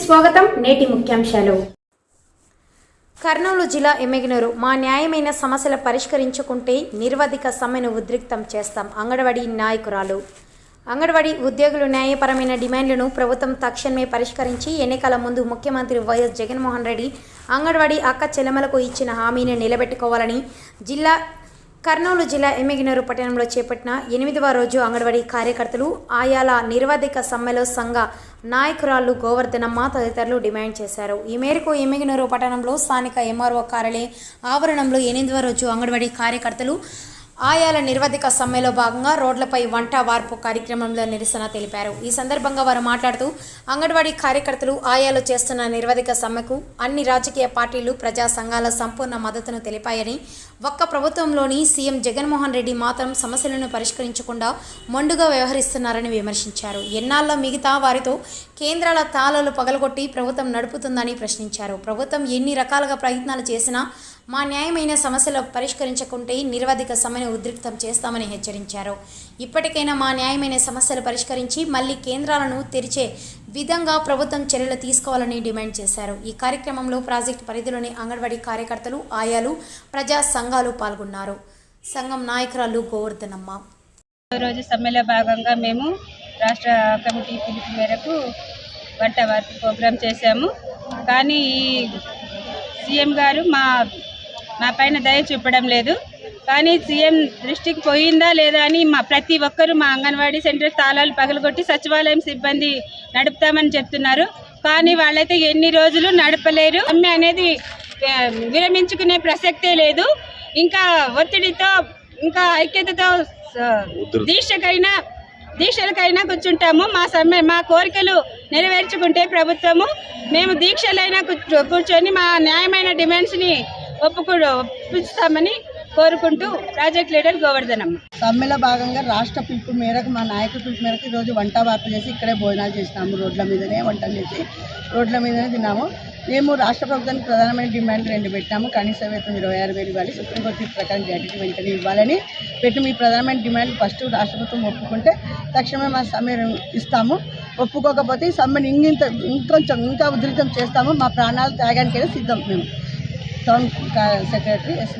స్వాగతం. నేటి ముఖ్యాంశాలు. కర్నూలు జిల్లా ఎమ్మెగినూరు మా న్యాయమైన సమస్యలు పరిష్కరించుకుంటే నిర్వధిక సమ్మెను ఉద్రిక్తం చేస్తాం అంగన్వాడీ నాయకురాలు. అంగన్వాడీ ఉద్యోగులు న్యాయపరమైన డిమాండ్లను ప్రభుత్వం తక్షణమే పరిష్కరించి ఎన్నికల ముందు ముఖ్యమంత్రి వైఎస్ జగన్మోహన్ రెడ్డి అంగన్వాడీ అక్క చెల్లెమలకు ఇచ్చిన హామీని నిలబెట్టుకోవాలని జిల్లా కర్నూలు జిల్లా ఎమ్మిగినూరు పట్టణంలో చేపట్టిన ఎనిమిదవ రోజు అంగన్వాడీ కార్యకర్తలు ఆయాల నిర్వాధిక సమ్మెలో సంఘ నాయకురాలు గోవర్ధనమ్మ తదితరులు డిమాండ్ చేశారు. ఈ మేరకు ఎమ్మిగినూరు పట్టణంలో స్థానిక ఎంఆర్ఓ కార్యాలయ ఆవరణంలో ఎనిమిదవ రోజు అంగన్వాడీ కార్యకర్తలు ఆయాల నిర్వాధిక సమ్మెలో భాగంగా రోడ్లపై వంట వార్పు కార్యక్రమంలో నిరసన తెలిపారు. ఈ సందర్భంగా వారు మాట్లాడుతూ అంగన్వాడీ కార్యకర్తలు ఆయాలు చేస్తున్న నిర్వాధిక సమ్మెకు అన్ని రాజకీయ పార్టీలు ప్రజా సంఘాల సంపూర్ణ మద్దతును తెలిపాయని ఒక్క ప్రభుత్వంలోని సీఎం జగన్మోహన్ రెడ్డి మాత్రం సమస్యలను పరిష్కరించకుండా మొండుగా వ్యవహరిస్తున్నారని విమర్శించారు. ఎన్నాళ్ళ మిగతా వారితో కేంద్రాల తాళాలు పగలగొట్టి ప్రభుత్వం నడుపుతుందని ప్రశ్నించారు. ప్రభుత్వం ఎన్ని రకాలుగా ప్రయత్నాలు చేసినా మా న్యాయమైన సమస్యలు పరిష్కరించకుంటే నిరవధిక సమ్మెను ఉద్రిక్తం చేస్తామని హెచ్చరించారు. ఇప్పటికైనా మా న్యాయమైన సమస్యలు పరిష్కరించి మళ్ళీ కేంద్రాలను తెరిచే విధంగా ప్రభుత్వం చర్యలు తీసుకోవాలని డిమాండ్ చేశారు. ఈ కార్యక్రమంలో ప్రాజెక్టు పరిధిలోని అంగన్వాడీ కార్యకర్తలు ఆయాలు ప్రజా సంఘాలు పాల్గొన్నారు. సంఘం నాయకురాలు గోవర్ధనమ్మ. రోజు సమ్మెలో భాగంగా మేము రాష్ట్ర కమిటీ పిలుపు మేరకు వంట వార్పు ప్రోగ్రాం చేశాము. కానీ ఈ సీఎం గారు మా మా పైన దయ చూపడం లేదు. కానీ సీఎం దృష్టికి పోయిందా లేదా అని మా ప్రతి ఒక్కరూ మా అంగన్వాడీ సెంటర్ తాళాలు పగలగొట్టి సచివాలయం సిబ్బంది నడుపుతామని చెప్తున్నారు. కానీ వాళ్ళైతే ఎన్ని రోజులు నడపలేరు. సమ్మె అనేది విరమించుకునే ప్రసక్తే లేదు. ఇంకా ఒత్తిడితో ఇంకా ఐక్యతతో దీక్షకైనా దీక్షలకైనా కూర్చుంటాము. మా సమ్మె మా కోరికలు నెరవేర్చుకుంటే ప్రభుత్వము. మేము దీక్షలైనా కూర్చో కూర్చొని మా న్యాయమైన డిమాండ్స్ని ఒప్పుకు ఒప్పిస్తామని కోరుకుంటూ ప్రాజెక్ట్ లీడర్ గోవర్ధనమ్మ. సమ్మెలో భాగంగా రాష్ట్ర పిలుపు మేరకు మా నాయకుల పిలుపు మేరకు ఈరోజు వంట వార్పు చేసి ఇక్కడే భోజనాలు చేసినాము రోడ్ల మీదనే వంటలు చేసి రోడ్ల మీదనే తిన్నాము. మేము రాష్ట్ర ప్రభుత్వానికి ప్రధానమైన డిమాండ్ రెండు పెట్టాము కనీస వేతనం ఇరవై ఆరు వేలు ఇవ్వాలి. సుప్రీంకోర్టు తీర్పు ప్రకారం గ్రాట్యుటీ వెంటనే ఇవ్వాలని పెట్టి మీ ప్రధానమైన డిమాండ్ ఫస్ట్ రాష్ట్ర ప్రభుత్వం ఒప్పుకుంటే తక్షణమే మా సమ్మె ఇస్తాము. ఒప్పుకోకపోతే ఈ సమ్మెను ఇంకింత ఇంకొంచెం ఇంకా ఉధృతం చేస్తాము. మా ప్రాణాలు త్యాగానికైనా సిద్ధం మేము. Town secretary